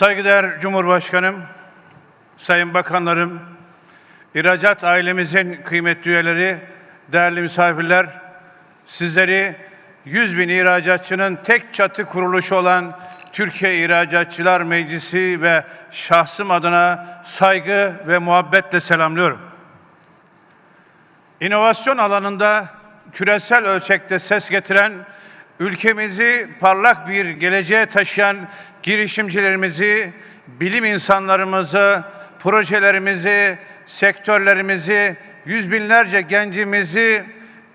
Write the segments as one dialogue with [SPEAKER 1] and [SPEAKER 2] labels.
[SPEAKER 1] Saygıdeğer Cumhurbaşkanım, Sayın Bakanlarım, ihracat ailemizin kıymetli üyeleri, değerli misafirler, sizleri 100 bin ihracatçının tek çatı kuruluşu olan Türkiye İhracatçılar Meclisi ve şahsım adına saygı ve muhabbetle selamlıyorum. İnovasyon alanında küresel ölçekte ses getiren, ülkemizi parlak bir geleceğe taşıyan girişimcilerimizi, bilim insanlarımızı, projelerimizi, sektörlerimizi, yüz binlerce gencimizi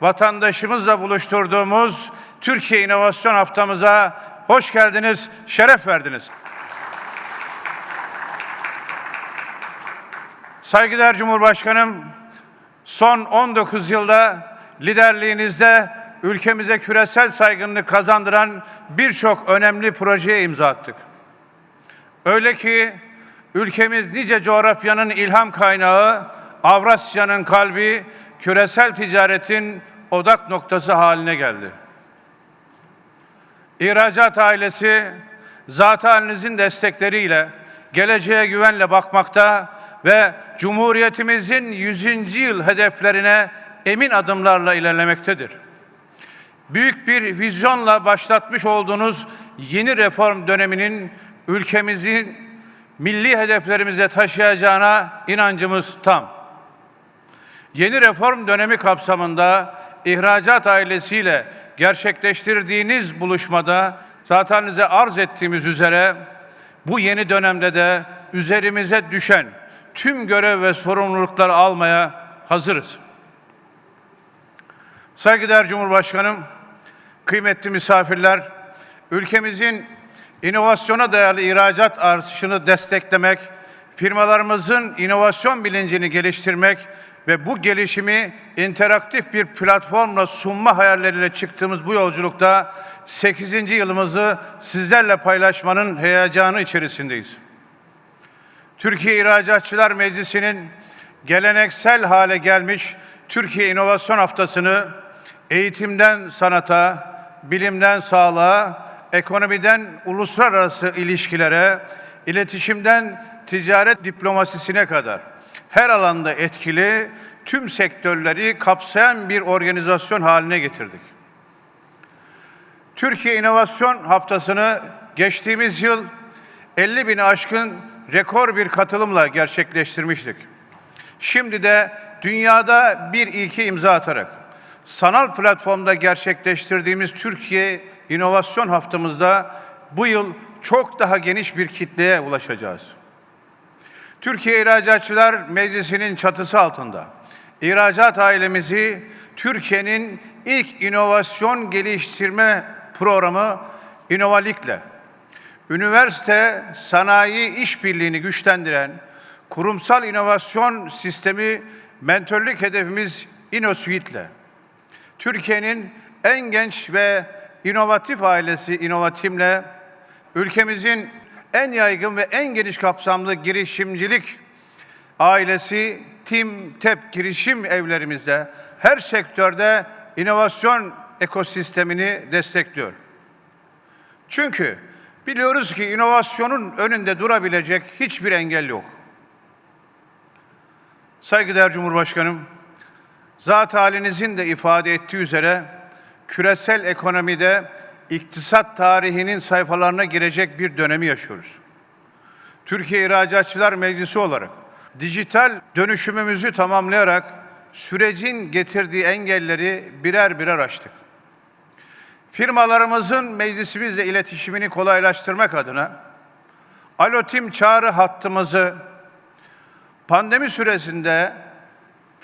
[SPEAKER 1] vatandaşımızla buluşturduğumuz Türkiye İnovasyon Haftamıza hoş geldiniz, şeref verdiniz. Saygıdeğer Cumhurbaşkanım, son 19 yılda liderliğinizde ülkemize küresel saygınlık kazandıran birçok önemli projeye imza attık. Öyle ki ülkemiz nice coğrafyanın ilham kaynağı, Avrasya'nın kalbi, küresel ticaretin odak noktası haline geldi. İhracat ailesi zat halinizin destekleriyle geleceğe güvenle bakmakta ve Cumhuriyetimizin 100. yıl hedeflerine emin adımlarla ilerlemektedir. Büyük bir vizyonla başlatmış olduğunuz yeni reform döneminin ülkemizi milli hedeflerimize taşıyacağına inancımız tam. Yeni reform dönemi kapsamında ihracat ailesiyle gerçekleştirdiğiniz buluşmada zaten size arz ettiğimiz üzere bu yeni dönemde de üzerimize düşen tüm görev ve sorumlulukları almaya hazırız. Saygıdeğer Cumhurbaşkanım, kıymetli misafirler, ülkemizin inovasyona dayalı ihracat artışını desteklemek, firmalarımızın inovasyon bilincini geliştirmek ve bu gelişimi interaktif bir platformla sunma hayalleriyle çıktığımız bu yolculukta 8. yılımızı sizlerle paylaşmanın heyecanı içerisindeyiz. Türkiye İhracatçılar Meclisi'nin geleneksel hale gelmiş Türkiye İnovasyon Haftası'nı eğitimden sanata, bilimden sağlığa, ekonomiden uluslararası ilişkilere, iletişimden ticaret diplomasisine kadar her alanda etkili tüm sektörleri kapsayan bir organizasyon haline getirdik. Türkiye İnovasyon Haftası'nı geçtiğimiz yıl 50 bin aşkın rekor bir katılımla gerçekleştirmiştik. Şimdi de dünyada bir ilki imza atarak sanal platformda gerçekleştirdiğimiz Türkiye İnovasyon Haftamızda bu yıl çok daha geniş bir kitleye ulaşacağız. Türkiye İhracatçılar Meclisi'nin çatısı altında ihracat ailemizi Türkiye'nin ilk inovasyon geliştirme programı İnovalik'le üniversite sanayi işbirliğini güçlendiren kurumsal inovasyon sistemi mentörlük hedefimiz InnoSuite'le Türkiye'nin en genç ve inovatif ailesi İnovatim'le ülkemizin en yaygın ve en geniş kapsamlı girişimcilik ailesi Tim Tep girişim evlerimizde her sektörde inovasyon ekosistemini destekliyor. Çünkü biliyoruz ki inovasyonun önünde durabilecek hiçbir engel yok. Saygıdeğer Cumhurbaşkanım, zat halinizin de ifade ettiği üzere küresel ekonomide iktisat tarihinin sayfalarına girecek bir dönemi yaşıyoruz. Türkiye İhracatçılar Meclisi olarak dijital dönüşümümüzü tamamlayarak sürecin getirdiği engelleri birer birer aştık. Firmalarımızın meclisimizle iletişimini kolaylaştırmak adına Alotim çağrı hattımızı pandemi süresinde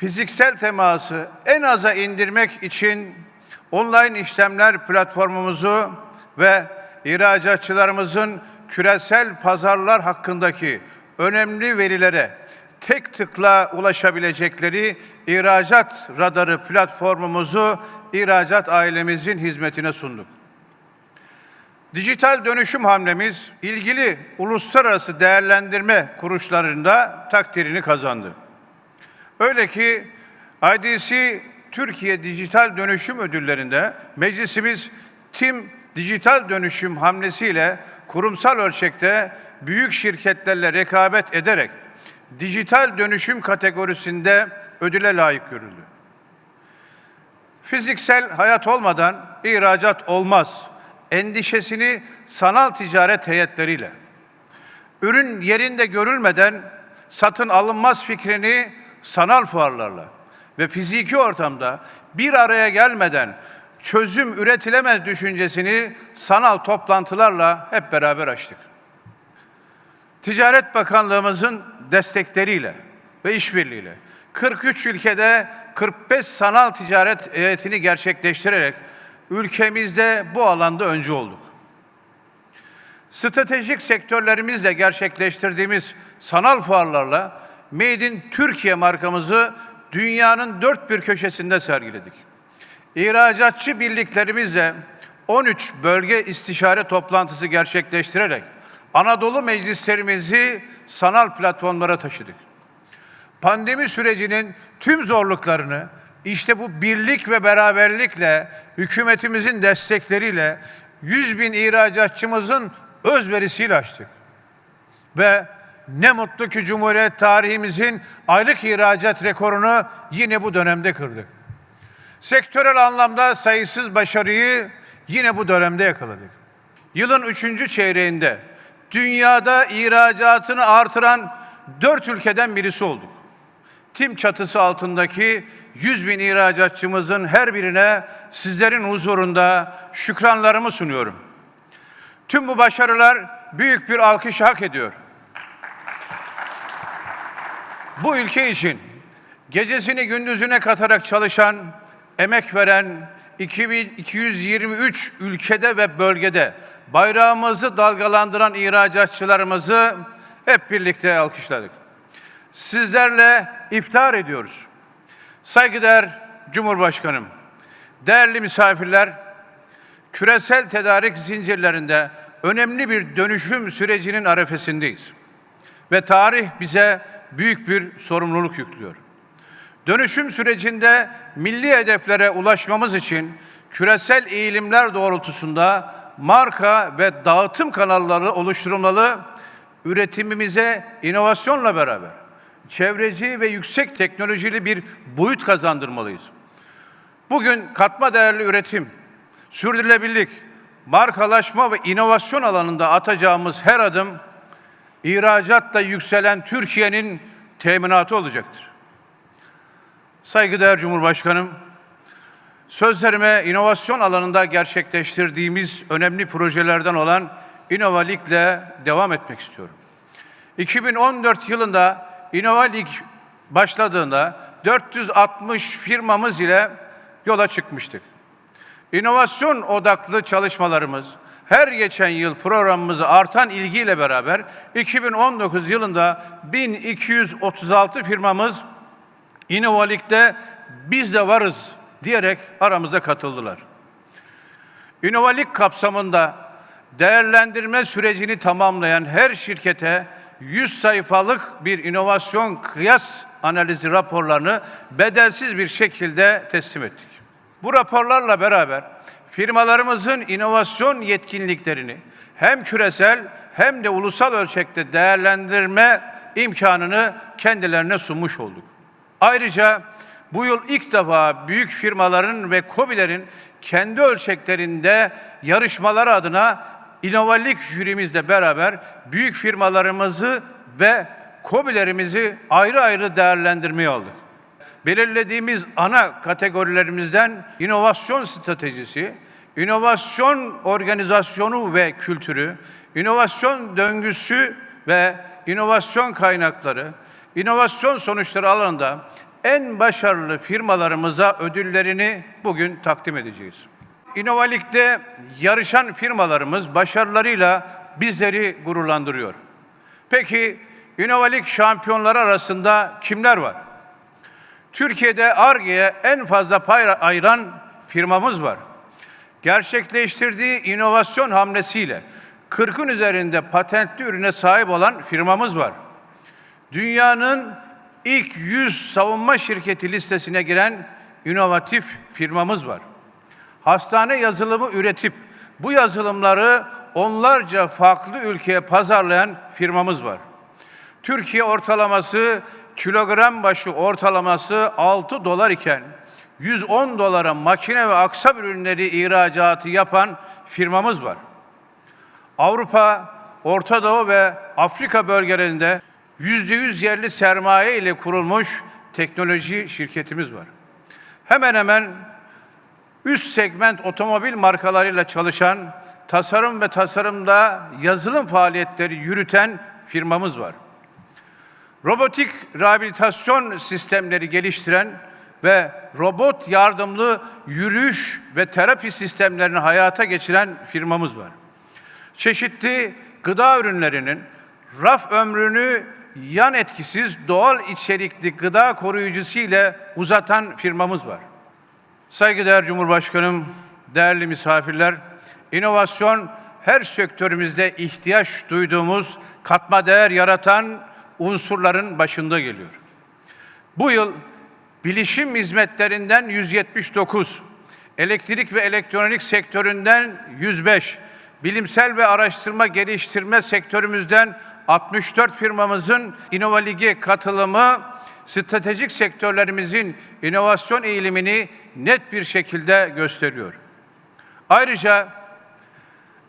[SPEAKER 1] fiziksel teması en aza indirmek için online işlemler platformumuzu ve ihracatçılarımızın küresel pazarlar hakkındaki önemli verilere tek tıkla ulaşabilecekleri ihracat radarı platformumuzu ihracat ailemizin hizmetine sunduk. Dijital dönüşüm hamlemiz ilgili uluslararası değerlendirme kuruluşlarında takdirini kazandı. Öyle ki IDC Türkiye Dijital Dönüşüm Ödülleri'nde meclisimiz Tim Dijital Dönüşüm hamlesiyle kurumsal ölçekte büyük şirketlerle rekabet ederek dijital dönüşüm kategorisinde ödüle layık görüldü. Fiziksel hayat olmadan ihracat olmaz. Endişesini sanal ticaret heyetleriyle, ürün yerinde görülmeden satın alınmaz fikrini sanal fuarlarla ve fiziki ortamda bir araya gelmeden çözüm üretilemez düşüncesini sanal toplantılarla hep beraber açtık. Ticaret Bakanlığımızın destekleriyle ve işbirliğiyle 43 ülkede 45 sanal ticaret heyetini gerçekleştirerek ülkemizde bu alanda öncü olduk. Stratejik sektörlerimizle gerçekleştirdiğimiz sanal fuarlarla Made in Türkiye markamızı dünyanın dört bir köşesinde sergiledik. İhracatçı birliklerimizle 13 bölge istişare toplantısı gerçekleştirerek Anadolu meclislerimizi sanal platformlara taşıdık. Pandemi sürecinin tüm zorluklarını işte bu birlik ve beraberlikle hükümetimizin destekleriyle 100 bin ihracatçımızın özverisiyle açtık. Ve ne mutlu ki Cumhuriyet tarihimizin aylık ihracat rekorunu yine bu dönemde kırdık. Sektörel anlamda sayısız başarıyı yine bu dönemde yakaladık. Yılın üçüncü çeyreğinde dünyada ihracatını artıran dört ülkeden birisi olduk. Tim çatısı altındaki 100 bin ihracatçımızın her birine sizlerin huzurunda şükranlarımı sunuyorum. Tüm bu başarılar büyük bir alkış hak ediyor. Bu ülke için gecesini gündüzüne katarak çalışan, emek veren 2223 ülkede ve bölgede bayrağımızı dalgalandıran ihracatçılarımızı hep birlikte alkışladık. Sizlerle iftar ediyoruz. Saygıdeğer Cumhurbaşkanım, değerli misafirler, küresel tedarik zincirlerinde önemli bir dönüşüm sürecinin arefesindeyiz. Ve tarih bize büyük bir sorumluluk yüklüyor. Dönüşüm sürecinde milli hedeflere ulaşmamız için küresel eğilimler doğrultusunda marka ve dağıtım kanalları oluşturulmalı, üretimimize inovasyonla beraber çevreci ve yüksek teknolojili bir boyut kazandırmalıyız. Bugün katma değerli üretim, sürdürülebilirlik, markalaşma ve inovasyon alanında atacağımız her adım ihracatla yükselen Türkiye'nin teminatı olacaktır. Saygıdeğer Cumhurbaşkanım, sözlerime inovasyon alanında gerçekleştirdiğimiz önemli projelerden olan İnovalik'le devam etmek istiyorum. 2014 yılında İnovalik başladığında 460 firmamız ile yola çıkmıştık. İnovasyon odaklı çalışmalarımız her geçen yıl programımızı artan ilgiyle beraber 2019 yılında 1236 firmamız İnovalik'te biz de varız diyerek aramıza katıldılar. İnovalik kapsamında değerlendirme sürecini tamamlayan her şirkete 100 sayfalık bir inovasyon kıyas analizi raporlarını bedelsiz bir şekilde teslim ettik. Bu raporlarla beraber firmalarımızın inovasyon yetkinliklerini hem küresel hem de ulusal ölçekte değerlendirme imkanını kendilerine sunmuş olduk. Ayrıca bu yıl ilk defa büyük firmaların ve KOBİ'lerin kendi ölçeklerinde yarışmaları adına İnovalik jürimizle beraber büyük firmalarımızı ve KOBİ'lerimizi ayrı ayrı değerlendirmeye aldık. Belirlediğimiz ana kategorilerimizden inovasyon stratejisi, inovasyon organizasyonu ve kültürü, inovasyon döngüsü ve inovasyon kaynakları, inovasyon sonuçları alanında en başarılı firmalarımıza ödüllerini bugün takdim edeceğiz. İnovalik'te yarışan firmalarımız başarılarıyla bizleri gururlandırıyor. Peki İnovalik şampiyonları arasında kimler var? Türkiye'de ARGE'ye en fazla pay ayıran firmamız var. Gerçekleştirdiği inovasyon hamlesiyle 40'ın üzerinde patentli ürüne sahip olan firmamız var. Dünyanın ilk 100 savunma şirketi listesine giren inovatif firmamız var. Hastane yazılımı üretip bu yazılımları onlarca farklı ülkeye pazarlayan firmamız var. Türkiye ortalaması kilogram başı ortalaması 6 dolar iken 110 dolara makine ve aksam ürünleri ihracatı yapan firmamız var. Avrupa, Orta Doğu ve Afrika bölgelerinde %100 yerli sermaye ile kurulmuş teknoloji şirketimiz var. Hemen hemen üst segment otomobil markalarıyla çalışan, tasarım ve tasarımda yazılım faaliyetleri yürüten firmamız var. Robotik rehabilitasyon sistemleri geliştiren ve robot yardımlı yürüyüş ve terapi sistemlerini hayata geçiren firmamız var. Çeşitli gıda ürünlerinin raf ömrünü yan etkisiz doğal içerikli gıda koruyucusu ile uzatan firmamız var. Saygıdeğer Cumhurbaşkanım, değerli misafirler, inovasyon her sektörümüzde ihtiyaç duyduğumuz katma değer yaratan unsurların başında geliyor. Bu yıl bilişim hizmetlerinden 179, elektrik ve elektronik sektöründen 105, bilimsel ve araştırma geliştirme sektörümüzden 64 firmamızın İnova Ligi katılımı stratejik sektörlerimizin inovasyon eğilimini net bir şekilde gösteriyor. Ayrıca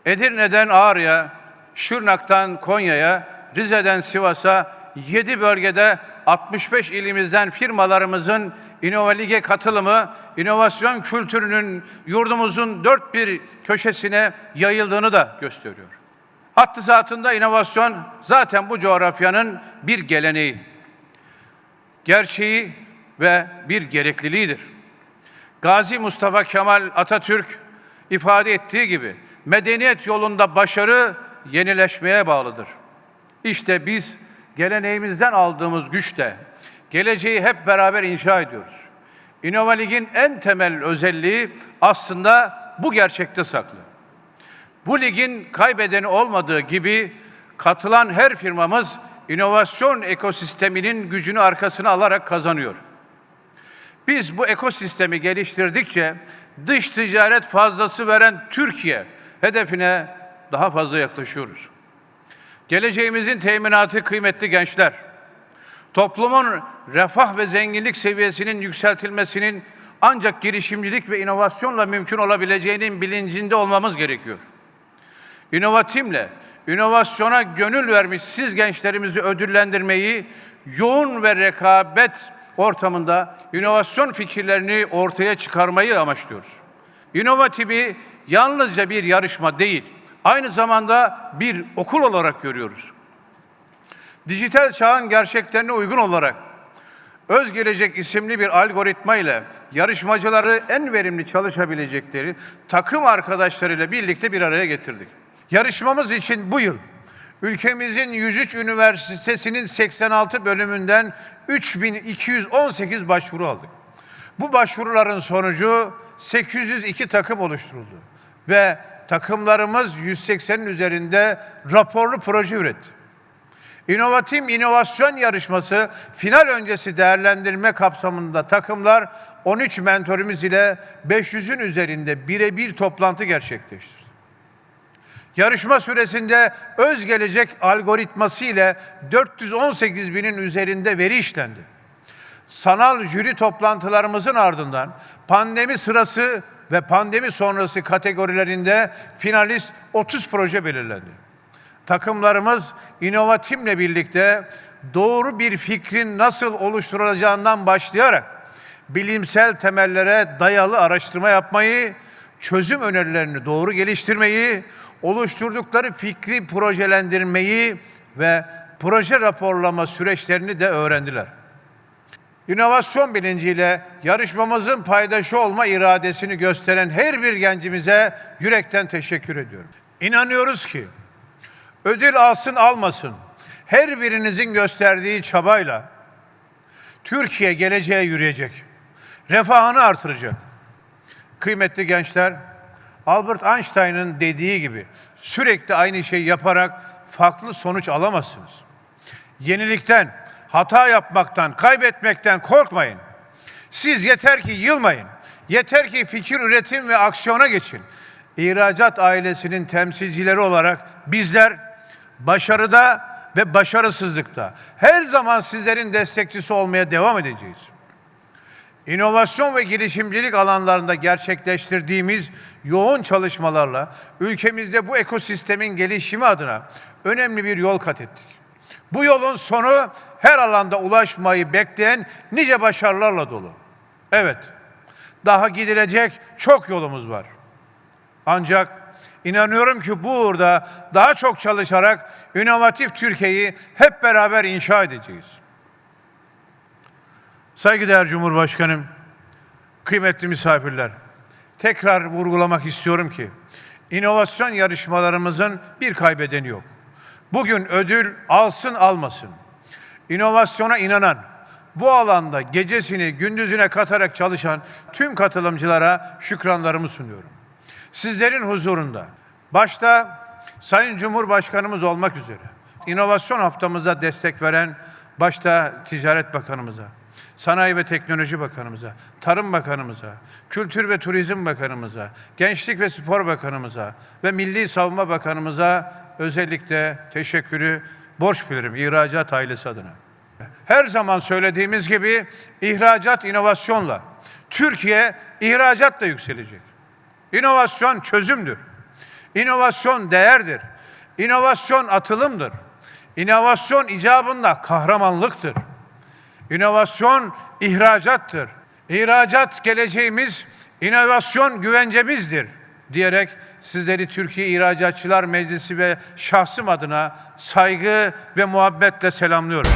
[SPEAKER 1] Edirne'den Ağrı'ya, Şırnak'tan Konya'ya, Rize'den Sivas'a 7 bölgede 65 ilimizden firmalarımızın İnova Lig'e katılımı, inovasyon kültürünün yurdumuzun dört bir köşesine yayıldığını da gösteriyor. Hattı zatında inovasyon zaten bu coğrafyanın bir geleneği, gerçeği ve bir gerekliliğidir. Gazi Mustafa Kemal Atatürk ifade ettiği gibi medeniyet yolunda başarı yenileşmeye bağlıdır. İşte biz geleneğimizden aldığımız güçle geleceği hep beraber inşa ediyoruz. İnova Lig'in en temel özelliği aslında bu gerçekte saklı. Bu ligin kaybedeni olmadığı gibi katılan her firmamız inovasyon ekosisteminin gücünü arkasına alarak kazanıyor. Biz bu ekosistemi geliştirdikçe dış ticaret fazlası veren Türkiye hedefine daha fazla yaklaşıyoruz. Geleceğimizin teminatı kıymetli gençler. Toplumun refah ve zenginlik seviyesinin yükseltilmesinin ancak girişimcilik ve inovasyonla mümkün olabileceğinin bilincinde olmamız gerekiyor. İnovatimle, inovasyona gönül vermiş siz gençlerimizi ödüllendirmeyi, yoğun ve rekabet ortamında inovasyon fikirlerini ortaya çıkarmayı amaçlıyoruz. İnovativi yalnızca bir yarışma değil, aynı zamanda bir okul olarak görüyoruz. Dijital çağın gerçeklerine uygun olarak Öz Gelecek isimli bir algoritma ile yarışmacıları en verimli çalışabilecekleri takım arkadaşlarıyla birlikte bir araya getirdik. Yarışmamız için bu yıl ülkemizin 103 üniversitesinin 86 bölümünden 3218 başvuru aldık. Bu başvuruların sonucu 802 takım oluşturuldu ve takımlarımız 180'in üzerinde raporlu proje üretti. İnovatif inovasyon yarışması final öncesi değerlendirme kapsamında takımlar 13 mentorumuz ile 500'ün üzerinde birebir toplantı gerçekleştirdi. Yarışma süresinde öz gelecek algoritması ile 418 binin üzerinde veri işlendi. Sanal jüri toplantılarımızın ardından pandemi sırası ve pandemi sonrası kategorilerinde finalist 30 proje belirlendi. Takımlarımız inovatimle birlikte doğru bir fikrin nasıl oluşturulacağından başlayarak bilimsel temellere dayalı araştırma yapmayı, çözüm önerilerini doğru geliştirmeyi, oluşturdukları fikri projelendirmeyi ve proje raporlama süreçlerini de öğrendiler. İnovasyon bilinciyle yarışmamızın paydaşı olma iradesini gösteren her bir gencimize yürekten teşekkür ediyorum. İnanıyoruz ki ödül alsın almasın her birinizin gösterdiği çabayla Türkiye geleceğe yürüyecek. Refahını artıracak. Kıymetli gençler, Albert Einstein'ın dediği gibi sürekli aynı şeyi yaparak farklı sonuç alamazsınız. Yenilikten, hata yapmaktan, kaybetmekten korkmayın. Siz yeter ki yılmayın. Yeter ki fikir üretim ve aksiyona geçin. ihracat ailesinin temsilcileri olarak bizler başarıda ve başarısızlıkta her zaman sizlerin destekçisi olmaya devam edeceğiz. İnovasyon ve girişimcilik alanlarında gerçekleştirdiğimiz yoğun çalışmalarla ülkemizde bu ekosistemin gelişimi adına önemli bir yol kat ettik. Bu yolun sonu her alanda ulaşmayı bekleyen nice başarılarla dolu. Evet, daha gidilecek çok yolumuz var. Ancak inanıyorum ki bu uğurda daha çok çalışarak inovatif Türkiye'yi hep beraber inşa edeceğiz. Saygıdeğer Cumhurbaşkanım, kıymetli misafirler, tekrar vurgulamak istiyorum ki inovasyon yarışmalarımızın bir kaybedeni yok. Bugün ödül alsın almasın. İnovasyona inanan, bu alanda gecesini gündüzüne katarak çalışan tüm katılımcılara şükranlarımı sunuyorum. Sizlerin huzurunda başta Sayın Cumhurbaşkanımız olmak üzere inovasyon haftamıza destek veren başta Ticaret Bakanımıza, Sanayi ve Teknoloji Bakanımıza, Tarım Bakanımıza, Kültür ve Turizm Bakanımıza, Gençlik ve Spor Bakanımıza ve Milli Savunma Bakanımıza özellikle teşekkürü borç bilirim ihracat ailesi adına. Her zaman söylediğimiz gibi ihracat inovasyonla, Türkiye ihracatla yükselecek. İnovasyon çözümdür. İnovasyon değerdir. İnovasyon atılımdır. İnovasyon icabında kahramanlıktır. İnovasyon ihracattır. İhracat geleceğimiz, inovasyon güvencemizdir diyerek sizleri Türkiye İhracatçılar Meclisi ve şahsım adına saygı ve muhabbetle selamlıyorum.